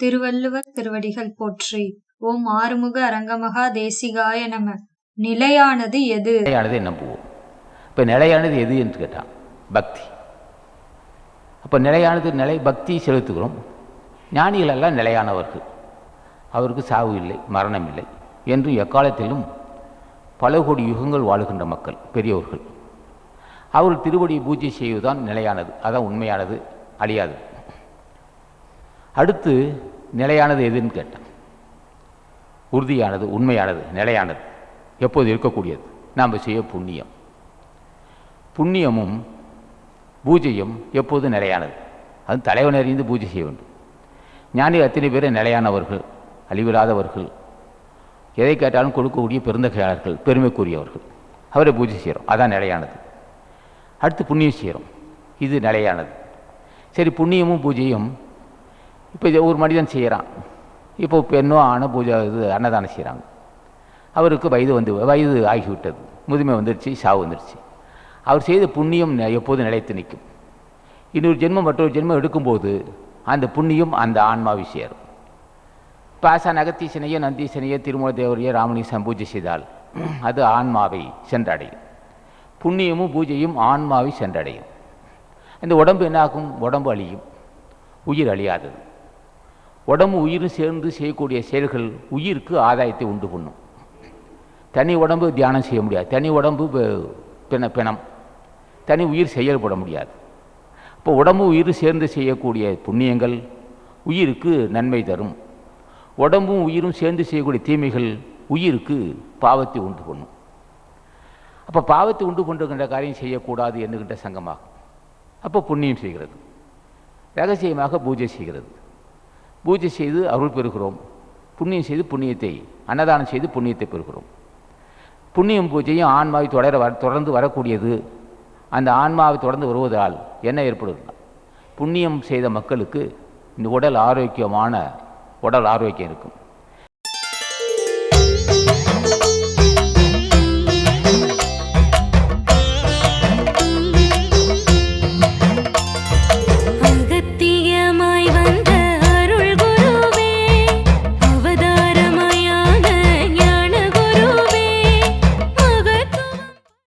திருவள்ளுவர் திருவடிகள் போற்றி. ஓம் ஆறுமுக அரங்கமகா தேசிகாய நம. நிலையானது எது? நிலையானதை நம்புவோம் இப்போ நிலையானது எது என்று கேட்டான். பக்தி. அப்போ நிலையானது நிலை பக்தி செலுத்துகிறோம். ஞானிகள் எல்லாம் நிலையானவர்கள். அவருக்கு சாவு இல்லை மரணம் இல்லை என்று எக்காலத்திலும் பல கோடி யுகங்கள் வாழுகின்ற மக்கள் பெரியவர்கள் அவர் திருவடியை பூஜை செய்வதுதான் நிலையானது. அதான் உண்மையானது அழியாது அடுத்து நிலையானது எதுன்னு கேட்டேன். உறுதியானது உண்மையானது நிலையானது எப்போது இருக்கக்கூடியது? நாம் செய்ய புண்ணியம். புண்ணியமும் பூஜையும் எப்போது நிலையானது? அது தலைவன் அறிந்து பூஜை செய்ய வேண்டும். ஞானி அத்தனை பேர் நிலையானவர்கள் அழிவில்லாதவர்கள். எதை கேட்டாலும் கொடுக்கக்கூடிய பெருந்தகையாளர்கள் பெருமைக்குரியவர்கள். அவரை பூஜை செய்கிறோம். அதான் நிலையானது. அடுத்து புண்ணியம் செய்கிறோம். இது நிலையானது. சரி புண்ணியமும் பூஜையும் இப்போ இது ஒரு மனிதன் செய்கிறான் இப்போ பெண்ணோ ஆணோ பூஜை இது அன்னதானம் செய்கிறாங்க அவருக்கு வயது வந்து வயது ஆகிவிட்டது. முதுமை வந்துருச்சு சாவு வந்துருச்சு. அவர் செய்த புண்ணியம் ந- எப்போதும் நிலைத்து நிற்கும்? இன்னொரு ஜென்மம் மற்றொரு ஜென்மம் எடுக்கும்போது அந்த புண்ணியம் அந்த ஆன்மாவை சேரும். பாசா நகத்தீசனையோ நந்தீசனையோ திருமூல தேவரையோ ராமணீசன் பூஜை செய்தால் அது ஆன்மாவை சென்றடையும். புண்ணியமும் பூஜையும் ஆன்மாவை சென்றடையும். இந்த உடம்பு என்னாகும்? உடம்பு அழியும். உயிர் அழியாதது. உடம்பு உயிரும் சேர்ந்து செய்யக்கூடிய செயல்கள் உயிருக்கு ஆதாயத்தை உண்டு பண்ணும். தனி உடம்பு தியானம் செய்ய முடியாது. தனி உடம்பு பிண பிணம். தனி உயிர் செயல்பட முடியாது. இப்போ உடம்பு உயிர் சேர்ந்து செய்யக்கூடிய புண்ணியங்கள் உயிருக்கு நன்மை தரும். உடம்பும் உயிரும் சேர்ந்து செய்யக்கூடிய தீமைகள் உயிருக்கு பாவத்தை உண்டு பண்ணும். அப்போ பாவத்தை உண்டு பண்ணுகின்ற காரியம் செய்யக்கூடாது என்கின்ற சங்கமாகும். அப்போ புண்ணியம் செய்கிறது. ரகசியமாக பூஜை செய்கிறது. பூஜை செய்து அருள் பெறுகிறோம். புண்ணியம் செய்து புண்ணியத்தை அன்னதானம் செய்து புண்ணியத்தை பெறுகிறோம். புண்ணியம் பூஜையும் ஆன்மாவை தொடர வர தொடர்ந்து வரக்கூடியது. அந்த ஆன்மாவை தொடர்ந்து வருவதால் என்ன ஏற்படுதுன்னா புண்ணியம் செய்த மக்களுக்கு இந்த உடல் ஆரோக்கியமான உடல் ஆரோக்கியம் இருக்கும்.